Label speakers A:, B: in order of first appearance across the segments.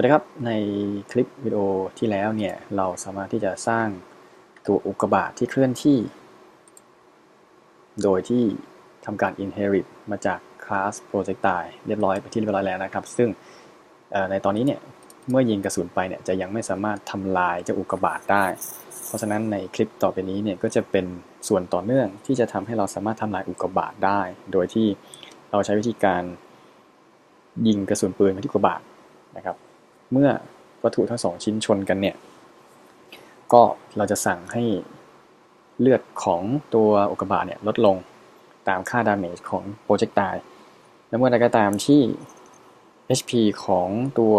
A: วัสดีครับ ในคลิปวิดีโอที่แล้วเนี่ย เราสามารถที่จะสร้างตัวอุกกาบาตทที่เคลื่อนที่ โดยที่ทำการ inherit มาจากคลาส projectile เรียบร้อยไปที่เรียบร้อยแล้วนะครับ ซึ่งในตอนนี้เนี่ยเมื่อยิงกระสุนไปเนี่ยจะยังไม่สามารถทำลายเจ้าอุกกาบาตได้ เพราะฉะนั้นในคลิปต่อไปนี้เนี่ยก็จะเป็นส่วนต่อเนื่องที่จะทำให้เราสามารถทำลายอุกกาบาตได้ โดยที่เราใช้วิธีการยิงกระสุนปืนไปที่อุกกาบาตนะครับ เมื่อวัตถุทั้งสองชิ้นชนกันเนี่ย ก็เราจะสั่งให้เลือดของตัวอุกกาบาตเนี่ยลดลงตามค่าดาเมจของโปรเจกต์ตายและเมื่อใดก็ตามที่ HP ของตัว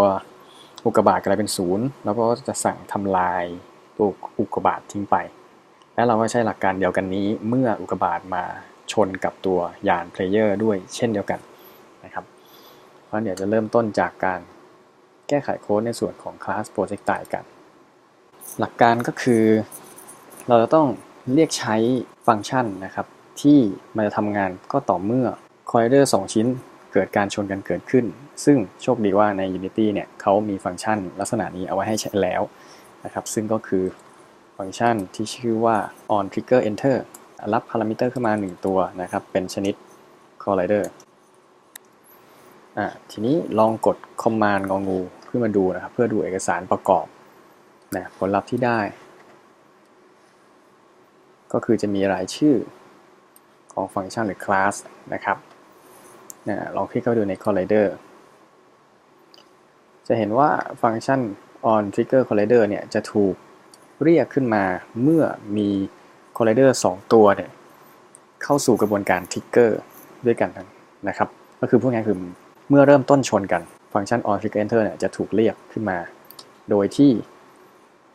A: อุกกาบาตกลายเป็นศูนย์เราก็จะสั่งทำลายตัวอุกกาบาตทิ้งไป และเราก็ใช้หลักการเดียวกันนี้ เมื่ออุกกาบาตมาชนกับตัวยานเพลเยอร์ด้วยเช่นเดียวกันนะครับ เพราะเดี๋ยวจะเริ่มต้นจากการ แก้ไขโค้ดในส่วนของคลาส projectile กัน หลักการก็คือ เราจะต้องเรียกใช้ฟังก์ชันนะครับ ที่มันจะทำงานก็ต่อเมื่อคอร์เดอร์2ชิ้นเกิดการชนกันเกิดขึ้น ซึ่งโชคดีว่าใน Unity เนี่ยเขามีฟังก์ชันลักษณะนี้เอาไว้ให้ใช้แล้วนะครับ ซึ่งก็คือฟังก์ชันที่ชื่อว่า on trigger enter รับพารามิเตอร์ขึ้นมา 1 ตัวนะครับ เป็นชนิด collider อ่าทีนี้ลองกด command งองู ขึ้นมาดูนะครับ เพื่อดูเอกสารประกอบนะผลลัพธ์ที่ได้ ก็คือจะมีรายชื่อของฟังก์ชันหรือคลาสนะครับนะลองคลิกเข้าไปดูใน collider จะเห็นว่าฟังก์ชัน on trigger collider เนี่ยจะถูกเรียกขึ้นมาเมื่อมี collider 2 ตัวเนี่ยเข้าสู่กระบวนการ trigger ด้วยกันนะครับ ก็คือพูดง่ายคือเมื่อเริ่มต้นชนกัน ฟังก์ชัน on click enter เนี่ยจะถูกเรียกขึ้นมา โดยที่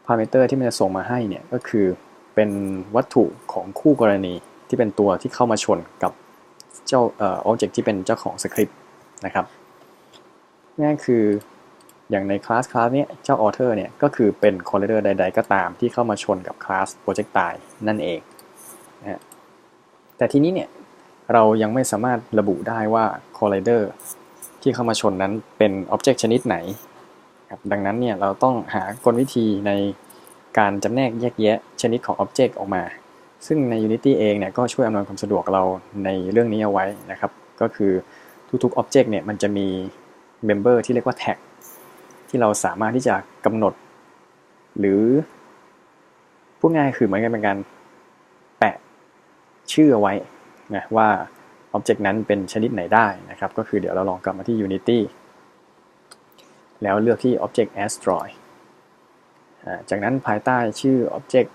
A: parameter ที่มันจะส่งมาให้เนี่ยก็คือเป็นวัตถุของคู่กรณีที่เป็นตัวที่เข้ามาชนกับเจ้าเอ่อ object ที่เป็นเจ้าของสคริปต์นะครับง่ายคืออย่างในคลาสคลาสนี้เจ้า author เนี่ยก็คือเป็น collider ใด ๆ ก็ตามที่เข้ามาชนกับคลาส projectile นั่นเองนะแต่ทีนี้เนี่ยเรายังไม่สามารถระบุได้ว่า collider ที่เข้ามาชนนั้นเป็นอ็อบเจกต์ชนิดไหนครับดังนั้นเนี่ยเราต้องหากลวิธีในการจำแนกแยกแยะชนิดของอ็อบเจกต์ออกมา ซึ่งใน Unity เองเนี่ยก็ช่วยอำนวยความสะดวกเราในเรื่องนี้เอาไว้นะครับ ก็คือทุกๆอ็อบเจกต์เนี่ยมันจะมีเมมเบอร์ที่เรียกว่าแท็กที่เราสามารถที่จะกำหนด หรือพูดง่ายคือเหมือนกันเป็นการแปะชื่อเอาไว้นะว่า อ็อบเจกต์นั้นเป็นชนิดไหนได้นะครับ ก็คือเดี๋ยวเราลองกลับมาที่ Unity แล้วเลือกที่ Object Asteroid จากนั้นภายใต้ชื่อ Object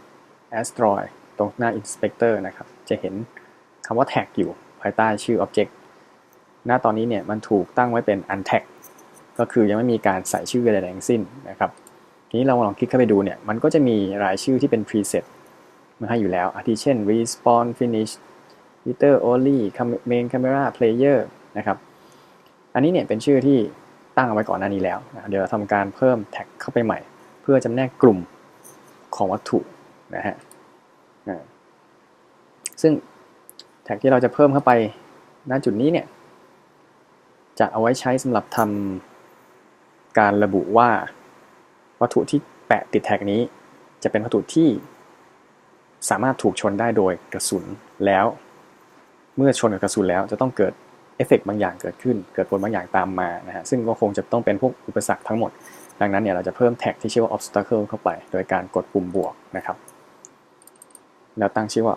A: Asteroid ตรงหน้า Inspector นะครับ จะเห็นคำว่า Tag อยู่ภายใต้ชื่อ Object หน้าตอนนี้เนี่ยมันถูกตั้งไว้เป็น Untag ก็คือยังไม่มีการใส่ชื่ออะไรทั้งสิ้นนะครับทีนี้เราลองคลิกเข้าไปดูเนี่ย มันก็จะมีรายชื่อที่เป็น preset มาให้อยู่แล้วอาทิเช่น respawn finish editor only main camera player นะครับ อันนี้เนี่ยเป็นชื่อที่ตั้งเอาไว้ก่อนหน้านี้แล้วนะเดี๋ยวทำการเพิ่มแท็กเข้าไปใหม่ เพื่อจำแนกกลุ่มของวัตถุนะฮะซึ่งแท็กที่เราจะเพิ่มเข้าไปณจุดนี้เนี่ยจะเอาไว้ใช้สำหรับทำการระบุว่าวัตถุที่แปะติดแท็กนี้ จะเป็นวัตถุที่สามารถถูกชนได้โดยกระสุนแล้ว มื่อชนกับกระสุนแล้วจะต้องเกิดเอฟเฟกบางอย่างเกิดขึ้น เกิดผลบางอย่างตามมานะฮะซึ่งก็คงจะต้องเป็นพวกอุปสรรคทั้งหมด ดังนั้นเนี่ยเราจะเพิ่มแท็กที่ชื่อว่า obstacle เข้าไป โดยการกดปุ่มบวกนะครับ แล้วตั้งชื่อว่า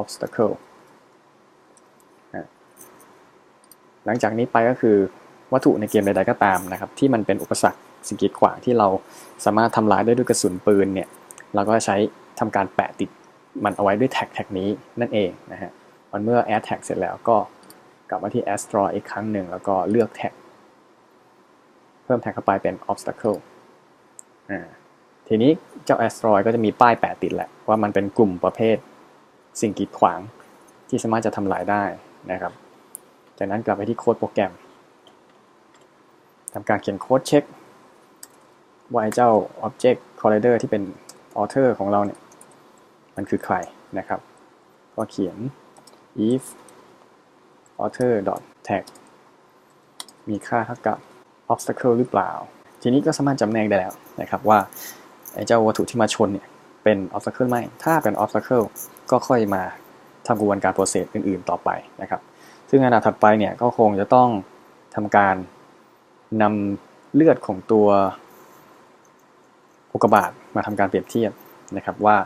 A: obstacle หลังจากนี้ไปก็คือวัตถุในเกมใดๆก็ตามนะครับที่มันเป็นอุปสรรคสิ่งกีดขวางที่เราสามารถทำลายได้ด้วยกระสุนปืนเนี่ยเราก็ใช้ทำการแปะติดมันเอาไว้ด้วยแท็กแท็กนี้นั่นเองนะฮะ มันเมื่อ add tag เสร็จแล้วก็กลับมาที่ asteroid อีกครั้งหนึ่งแล้วก็เลือก tag เพิ่ม tag เข้าไปเป็น obstacle อ่าทีนี้เจ้า asteroid ก็จะมีป้ายแปะติดแหละ ว่ามันเป็นกลุ่มประเภทสิ่งกีดขวางที่สามารถจะทำลายได้นะครับ จากนั้นกลับไปที่โค้ดโปรแกรมทำการเขียนโค้ดเช็คว่าเจ้า object collider ที่เป็น author ของเราเนี่ย มันคือใครนะครับ ก็เขียน if author tag มีค่าเท่ากับ obstacle หรือเปล่า ทีนี้ก็สามารถจำแนกได้แล้วนะครับว่าไอ้เจ้าวัตถุที่มาชนเนี่ยเป็น obstacle ไหม ถ้าเป็น obstacle ก็ค่อยมาทำกระบวนการโปรเซสอื่นๆต่อไปนะครับ ซึ่งอันดับถัดไปเนี่ยก็คงจะต้องทำการนำเลือดของตัวอุกกาบาตมาทำการเปรียบเทียบนะครับว่า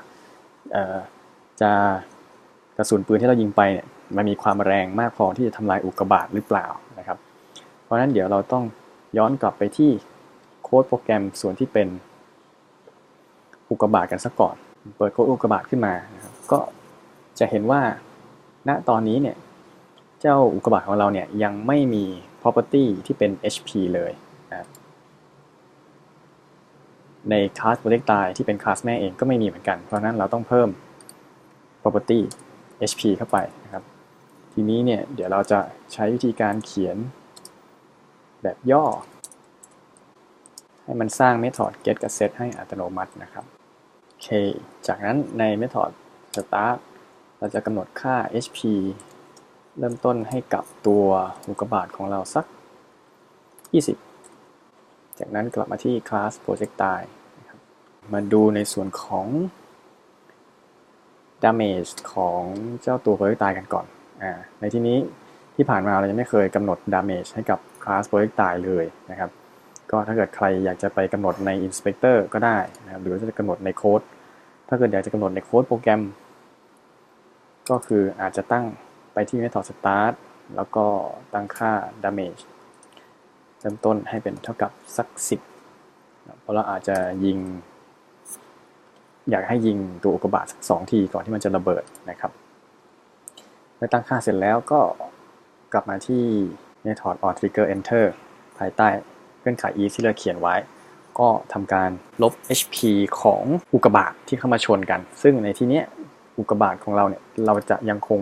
A: จะ กระสุนปืนที่เรายิงไปเนี่ยมันมีความแรงมากพอที่จะทำลายอุกกาบาตหรือเปล่านะครับ เพราะฉะนั้นเดี๋ยวเราต้องย้อนกลับไปที่โค้ดโปรแกรมส่วนที่เป็นอุกกาบาตกันซะก่อน เปิดโค้ดอุกกาบาตขึ้นมานะครับก็จะเห็นว่าณตอนนี้เนี่ยเจ้าอุกกาบาตของเราเนี่ยยังไม่มี property ที่เป็น HP เลยนะในคลาสโปรเจกต์ตายที่เป็นคลาสแม่เองก็ไม่มีเหมือนกัน เพราะนั้นเราต้องเพิ่ม property HP เข้าไปนะครับ ทีนี้เนี่ยเดี๋ยวเราจะใช้วิธีการเขียนแบบย่อ ให้มันสร้าง method get กับ set ให้อัตโนมัตินะครับโอเค จากนั้นใน method start เราจะกำหนดค่า HP เริ่มต้นให้กับตัวอุกกาบาตของเราสัก 20 จากนั้นกลับมาที่ class projectile มาดูในส่วนของ damage ของเจ้าตัว projectile กันก่อนอ่าในที่นี้ที่ผ่านมาเรายังไม่เคยกำหนด damage ให้กับ class projectile เลยนะครับก็ถ้าเกิดใครอยากจะไปกำหนดใน inspector ก็ได้นะครับหรือจะกำหนดในโค้ดถ้าเกิดอยากจะกำหนดในโค้ดโปรแกรม ก็คืออาจจะตั้งไปที่ method start แล้วก็ตั้งค่า damage เริ่มต้นให้เป็นเท่ากับสัก 10เพราะเราอาจจะยิง อยากให้ยิงตัวอุกกาบาตสักสองทีก่อนที่มันจะระเบิดนะครับเมื่อตั้งค่าเสร็จแล้วก็กลับมาที่ method on trigger enter ภายใต้เงื่อนไข if ที่เราเขียนไว้ ก็ทำการลบ HP ของอุกกาบาตที่เข้ามาชนกัน ซึ่งในที่นี้อุกกาบาตของเราเนี่ยเราจะยังคง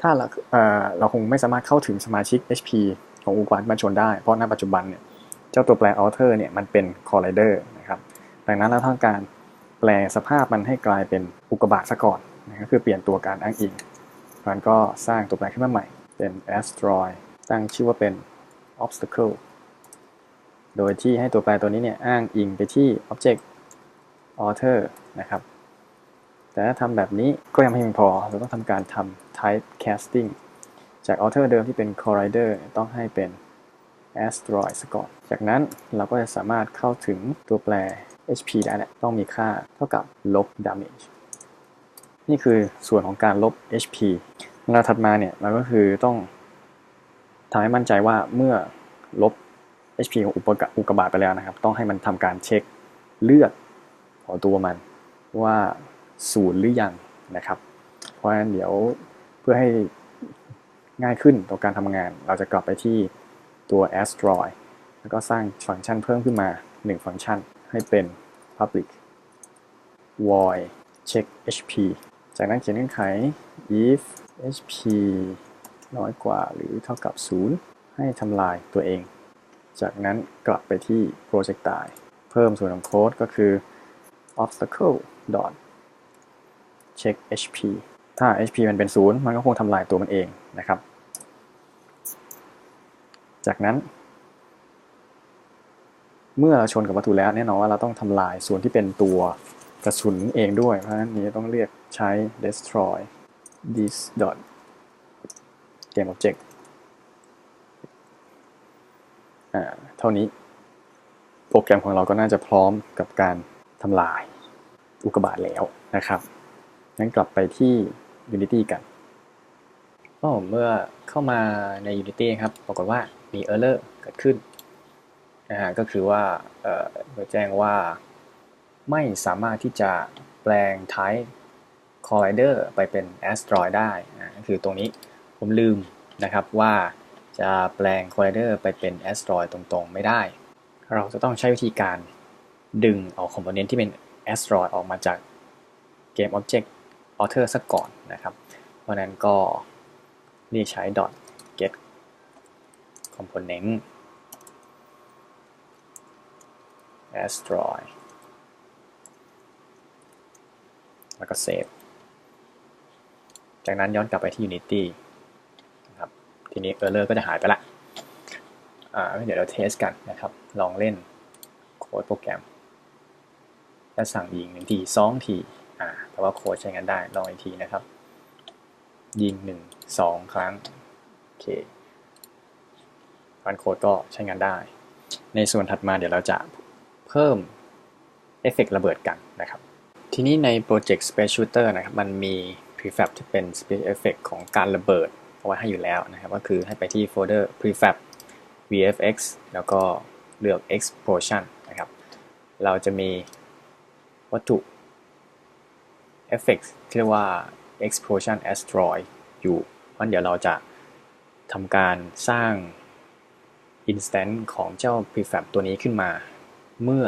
A: ถ้าเราเเราคงไม่สามารถเข้าถึงสมาชิก HP ของอุกกาบาตมาชนได้ เพราะณปัจจุบันเนี่ยเจ้าตัวแปล alter เนี่ยมันเป็น collider นะครับดังนั้นเราต้องการ แปลสภาพมันให้กลายเป็นอุกกาบาตซะก่อนนะก็คือเปลี่ยนตัวการอ้างอิงมันก็สร้างตัวแปลขึ้นมาใหม่ เป็น asteroid ตั้งชื่อว่าเป็น obstacle โดยที่ให้ตัวแปรตัวนี้เนี่ยอ้างอิงไปที่ object author นะครับ แต่ถ้าทำแบบนี้ก็ยังไม่เพียงพอ เราต้องทำการทำ type casting จาก author เดิมที่เป็น collider ต้องให้เป็น asteroid ซะก่อน จากนั้นเราก็จะสามารถเข้าถึงตัวแปร HP ได้แหละต้องมีค่าเท่ากับลบ damage นี่คือส่วนของการลบ HP แล้วถัดมาเนี่ยเราก็คือต้องทำให้มั่นใจว่าเมื่อลบ HP ของอุปกอุกบาตไปแล้วนะครับ ต้องให้มันทำการเช็คเลือดของตัวมันว่าศูนย์หรือยังนะครับ เพราะฉะนั้นเดี๋ยวเพื่อให้ง่ายขึ้นต่อการทำงาน เราจะกลับไปที่ตัว asteroid แล้วก็สร้างฟังก์ชันเพิ่มขึ้นมา 1 ฟังก์ชัน ให้เป็น public void check HP จากนั้นเขียนเงื่อนไข if HP น้อยกว่าหรือเท่ากับ 0 ให้ทำลายตัวเอง จากนั้นกลับไปที่ projectile เพิ่มส่วนของโค้ดก็คือ obstacle dot check HP ถ้า HP มันเป็น 0 มันก็คงทำลายตัวมันเองนะครับ จากนั้น เมื่อเราชนกับวัตถุแล้วแน่นอนว่าเราต้องทำลายส่วนที่เป็นตัวกระสุนเองด้วย เพราะฉะนั้นนี้ต้องเรียกใช้ destroy this dot game object อ่าเท่านี้ โปรแกรมของเราก็น่าจะพร้อมกับการทำลายอุกกาบาตแล้วนะครับงั้นกลับไปที่ Unity กันก็เมื่อเข้ามาใน Unity ครับ ปรากฏว่ามี error เกิดขึ้น นะฮะก็คือว่าเอ่อแจ้งว่าไม่สามารถที่จะแปลง type collider ไปเป็น asteroid ได้นะคือตรงนี้ผมลืมนะครับว่าจะแปลง collider ไปเป็น asteroid ตรงๆ ไม่ได้ เราจะต้องใช้วิธีการดึงเอาคอมโพเนนต์ที่เป็น asteroid ออกมาจากเกม object author สักก่อนนะครับ เพราะนั้นก็เรียกใช้ get component asteroid แล้วก็ save จากนั้นย้อนกลับไปที่ Unity นะครับ ทีนี้ error ก็จะหายไปละอ่าเดี๋ยวเราเทสกันนะครับ ลองเล่นโค้ดโปรแกรมจะสั่งยิงหนึ่งทีสองทีอ่าแต่ว่าโค้ดใช้งานได้ ลองอีกทีนะครับ ยิงหนึ่งสองครั้ง โอเคการโค้ดก็ใช้งานได้ ในส่วนถัดมาเดี๋ยวเราจะ เพิ่มเอฟเฟกระเบิดกันนะครับ ทีนี้ในโปรเจกต์ Space Shooter นะครับ มันมี prefab ที่เป็น Space Effect ของการระเบิดเอาไว้ให้อยู่แล้วนะครับ ก็คือให้ไปที่โฟลเดอร์ prefab VFX แล้วก็เลือก explosion นะครับ เราจะมีวัตถุ effect ที่เรียกว่า explosion asteroid อยู่ เพราะเดี๋ยวเราจะทำการสร้าง instance ของเจ้า prefab ตัวนี้ขึ้นมา เมื่อ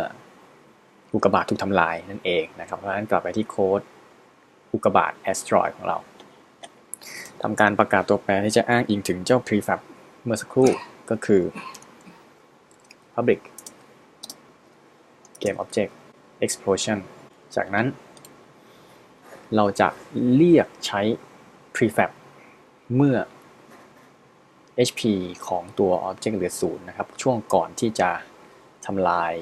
A: อุกกาบาตถูกทำลายนั่นเองนะครับ เพราะฉะนั้นกลับไปที่โค้ดอุกกาบาต asteroid ของเราทำการประกาศตัวแปรที่จะอ้างอิงถึงเจ้า prefab เมื่อสักครู่ก็คือ public game object explosion จากนั้น เราจะเรียกใช้ prefab เมื่อ HP ของตัว object เหลือศูนย์นะครับ ช่วงก่อนที่จะทำลาย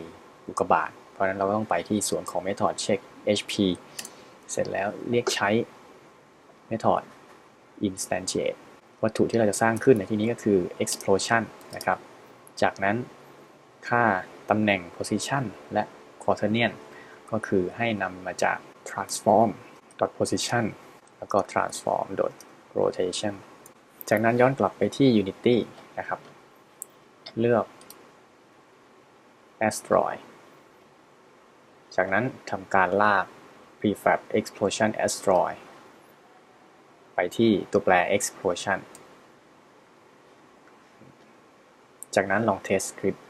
A: อุกบาตเพราะนั้นเราก็ต้องไปที่ส่วนของ method check HP เสร็จแล้วเรียกใช้ method instantiate วัตถุที่เราจะสร้างขึ้นในที่นี้ก็คือ explosion นะครับ จากนั้นค่าตำแหน่ง position และ quaternion ก็คือให้นำมาจาก transform position แล้วก็ transform rotation จากนั้นย้อนกลับไปที่ Unity นะครับ เลือก asteroid จากนั้นทำการลาก prefab explosion asteroid ไปที่ตัวแปร explosion จากนั้นลอง test script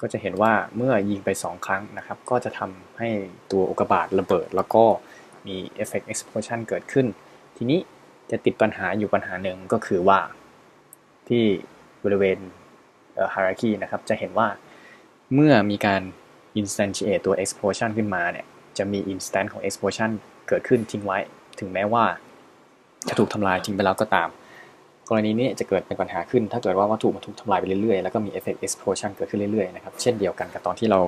A: ก็จะเห็นว่าเมื่อยิงไป 2 ครั้งนะครับ ก็จะทำให้ตัวอุกกาบาตระเบิด แล้วก็มี Effect Explosion เกิดขึ้น ทีนี้ จะติดปัญหาอยู่ปัญหาหนึ่งก็คือว่าที่บริเวณ hierarchy นะครับ จะเห็นว่าเมื่อมีการ instantiate ตัว explosion ขึ้นมาเนี่ย จะมี instance ของ explosion เกิดขึ้นทิ้งไว้ ถึงแม้ว่าจะถูกทำลายทิ้งไปแล้วก็ตาม กรณีนี้จะเกิดเป็นปัญหาขึ้น ถ้าเกิดว่าวัตถุมันถูกทำลายไปเรื่อยๆ แล้วก็มี effect explosion เกิดขึ้นเรื่อยๆ นะครับ เช่นเดียวกันกับตอนที่เรา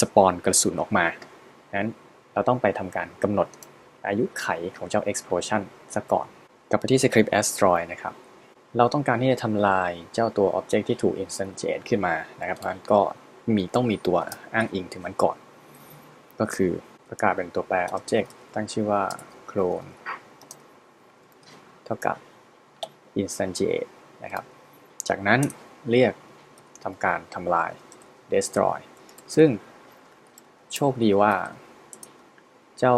A: สปอนกระสุนออกมาดังนั้นเราต้องไปทำการกำหนด อายุไขของเจ้า explosion ซะก่อน กลับไปที่ script asteroid นะครับ เราต้องการที่จะทำลายเจ้าตัว object ที่ถูก instantiate ขึ้นมานะครับเพราะฉะนั้นก็มีต้องมีตัวอ้างอิงถึงมันก่อน ก็คือประกาศเป็นตัวแปร object ตั้งชื่อว่า clone เท่ากับ instantiate นะครับ จากนั้นเรียกทำการทำลาย destroy ซึ่งโชคดีว่าเจ้า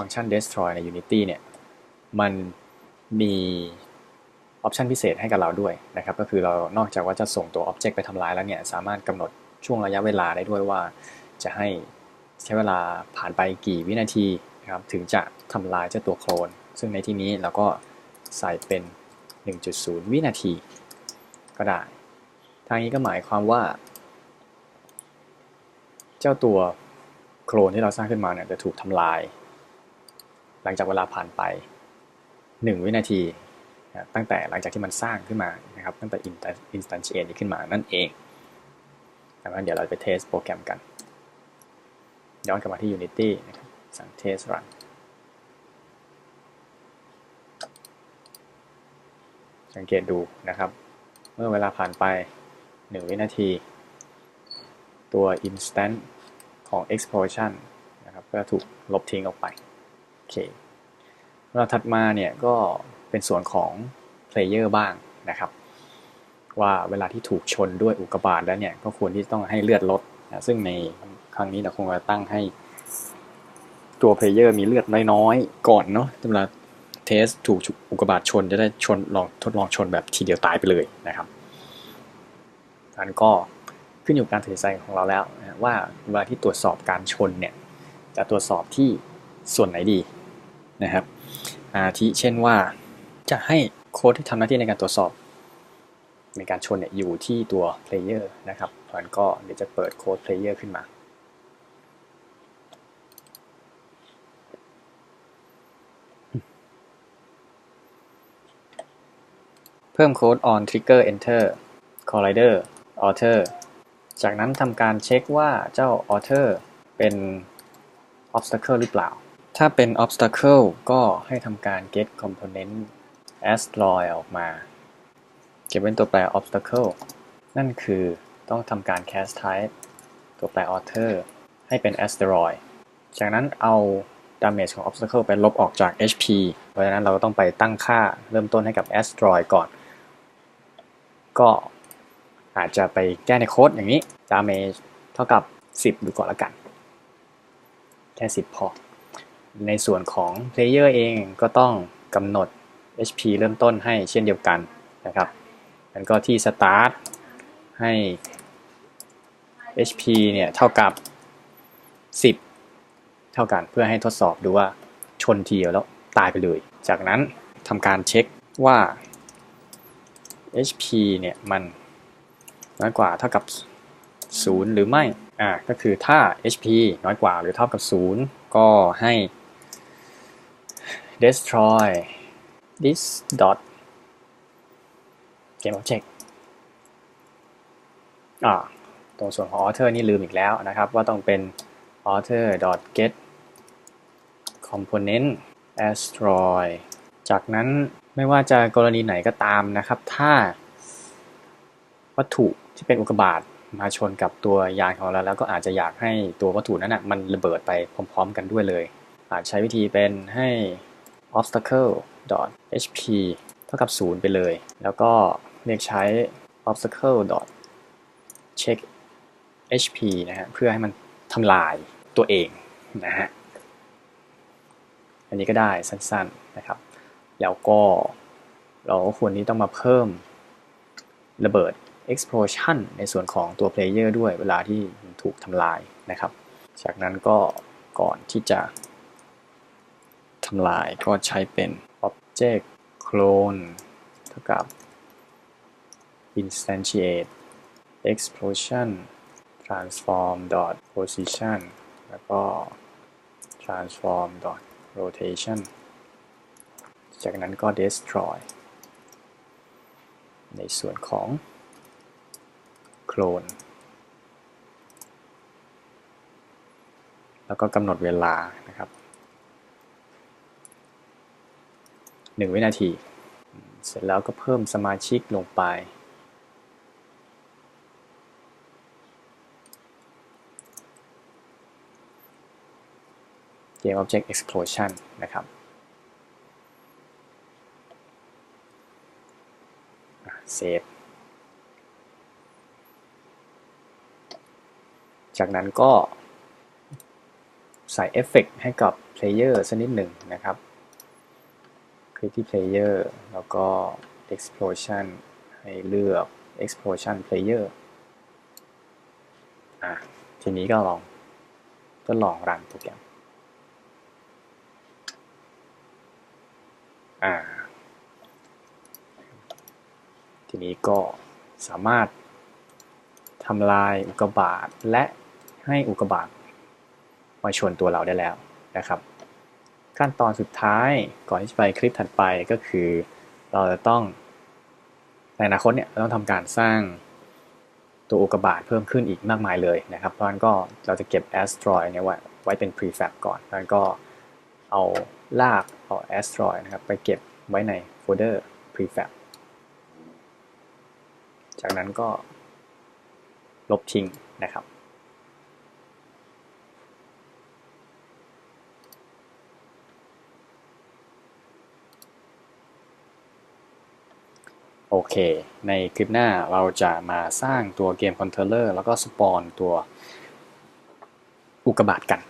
A: ฟังก์ชัน destroy ใน Unity เนี่ยมันมีออปชันพิเศษให้กับเราด้วยนะครับก็คือเรานอกจากว่าจะส่งตัว Object ไปทำลายแล้วเนี่ยสามารถกำหนดช่วงระยะเวลาได้ด้วยว่าจะให้ใช้เวลาผ่านไปกี่วินาทีนะครับถึงจะทำลายเจ้าตัวโคลน ซึ่งในที่นี้เราก็ใส่เป็น 1.0 วินาที ก็ได้ ทางนี้ก็หมายความว่า เจ้าตัวโคลนที่เราสร้างขึ้นมาเนี่ยจะถูกทำลาย หลังจากเวลาผ่านไป 1 วินาทีตั้งแต่หลังจากที่มันสร้างขึ้นมานะครับตั้งแต่ instantiate นี้ขึ้นมานั่นเองดังนั้นเดี๋ยวเราไปเทสโปรแกรมกัน ย้อนกลับมาที่ Unity นะครับสั่ง test run สังเกตดูนะครับ เมื่อเวลาผ่านไป 1 วินาที ตัว instant ของ explosion นะครับก็ถูกลบทิ้งออกไป เคเราถัดมาเนี่ยก็เป็นส่วนของ player บ้างนะครับ ว่าเวลาที่ถูกชนด้วยอุกกาบาตแล้วเนี่ยก็ควรที่ต้องให้เลือดลดนะซึ่งในครั้งนี้เราคงจะตั้งให้ตัว player มีเลือดน้อยๆก่อนเนาะเวลาเทสถูกอุกกาบาตชนจะได้ชนลองทดลองชนแบบทีเดียวตายไปเลยนะครับอันก็ขึ้นอยู่กับการตัดสินใจของเราแล้วนะว่าเวลาที่ตรวจสอบการชนเนี่ยจะตรวจสอบที่ส่วนไหนดี นะครับ อาทิเช่นว่าจะให้โค้ดที่ทำหน้าที่ในการตรวจสอบ ในการชนเนี่ยอยู่ที่ตัวเพลเยอร์นะครับเพราะนั้นก็เดี๋ยวจะเปิดโค้ดเพลเยอร์ขึ้นมาเพิ่มโค้ด on trigger enter collider author จากนั้นทำการเช็คว่าเจ้า author เป็น obstacle หรือเปล่า ถ้าเป็น obstacle ก็ให้ทำการ get component asteroid ออกมา เก็บเป็นตัวแปร obstacle นั่นคือต้องทำการ cast type ตัวแปร author ให้เป็น asteroid จากนั้นเอา damage ของ obstacle ไปลบออกจาก HP เพราะฉะนั้นเราก็ต้องไปตั้งค่าเริ่มต้นให้กับ asteroid ก่อน ก็อาจจะไปแก้ในโค้ดอย่างนี้ damage เท่ากับ 10 ดูก่อนละกัน แค่ 10 พอ ในส่วนของ player เองก็ต้องกำหนด HP เริ่มต้นให้เช่นเดียวกันนะครับมันก็ที่ start ให้ HP เนี่ยเท่ากับ 10 เท่ากันเพื่อให้ทดสอบดูว่าชนทีเดียวแล้วตายไปเลย จากนั้นทำการเช็คว่า HP เนี่ยมันน้อยกว่าเท่ากับ 0 หรือไม่ อ่า ก็คือถ้า HP น้อยกว่าหรือเท่ากับ 0 ก็ให้ destroy this dot game object อ่าตรงส่วนของ author นี่ลืมอีกแล้วนะครับ ว่าต้องเป็น author dot get component asteroid จากนั้นไม่ว่าจะกรณีไหนก็ตามนะครับ ถ้าวัตถุที่เป็นอุกกาบาตมาชนกับตัวยานของเราแล้วก็อาจจะอยากให้ตัววัตถุนั้นนะมันระเบิดไปพร้อม ๆ กันด้วยเลย อาจใช้วิธีเป็นให้ obstacle hp เท่ากับ 0 ไปเลย แล้วก็เรียกใช้ obstacle check hp นะฮะเพื่อให้มันทำลายตัวเองนะฮะอันนี้ก็ได้สั้นๆนะครับ แล้วก็เราควรที่ต้องมาเพิ่มระเบิด explosion ในส่วนของตัว player ด้วยเวลาที่ถูกทำลายนะครับ จากนั้นก็ก่อนที่จะำลายก็ใช้เป็น object clone เท่ากับ instantiate explosion transform dot position แล้วก็ transform dot rotation จากนั้นก็ destroy ในส่วนของโคลนแล้วก็กำหนดเวลานะครับ 1 วินาที เสร็จแล้วก็เพิ่มสมาชิกลงไป Game Object Explosion นะครับ เซฟ จากนั้นก็ใส่เอฟเฟกให้กับ Player สักนิดหนึ่งนะครับ คลิกที่ Player แล้วก็ Explosion ให้เลือก Explosion Player อะทีนี้ก็ลองก็ลองรันโปรแกรมอ่า ทีนี้ก็สามารถทำลายอุกกาบาตและให้อุกกาบาตมาชนตัวเราได้แล้วนะครับ ขั้นตอนสุดท้ายก่อนที่จะไปคลิปถัดไปก็คือ เราจะต้องในอนาคตเนี่ยเราต้องทำการสร้างตัวอุกกาบาตเพิ่มขึ้นอีกมากมายเลยนะครับ เพราะฉะนั้นก็เราจะเก็บ asteroid เนี่ยไว้ไว้เป็น prefab ก่อนแล้วก็เอาลากเอา asteroid นะครับไปเก็บไว้ในโฟลเดอร์ prefab จากนั้นก็ลบทิ้งนะครับ โอเค ในคลิปหน้าเราจะมาสร้างตัวเกมคอนโทรลเลอร์แล้วก็สปอนตัวอุกกาบาตกัน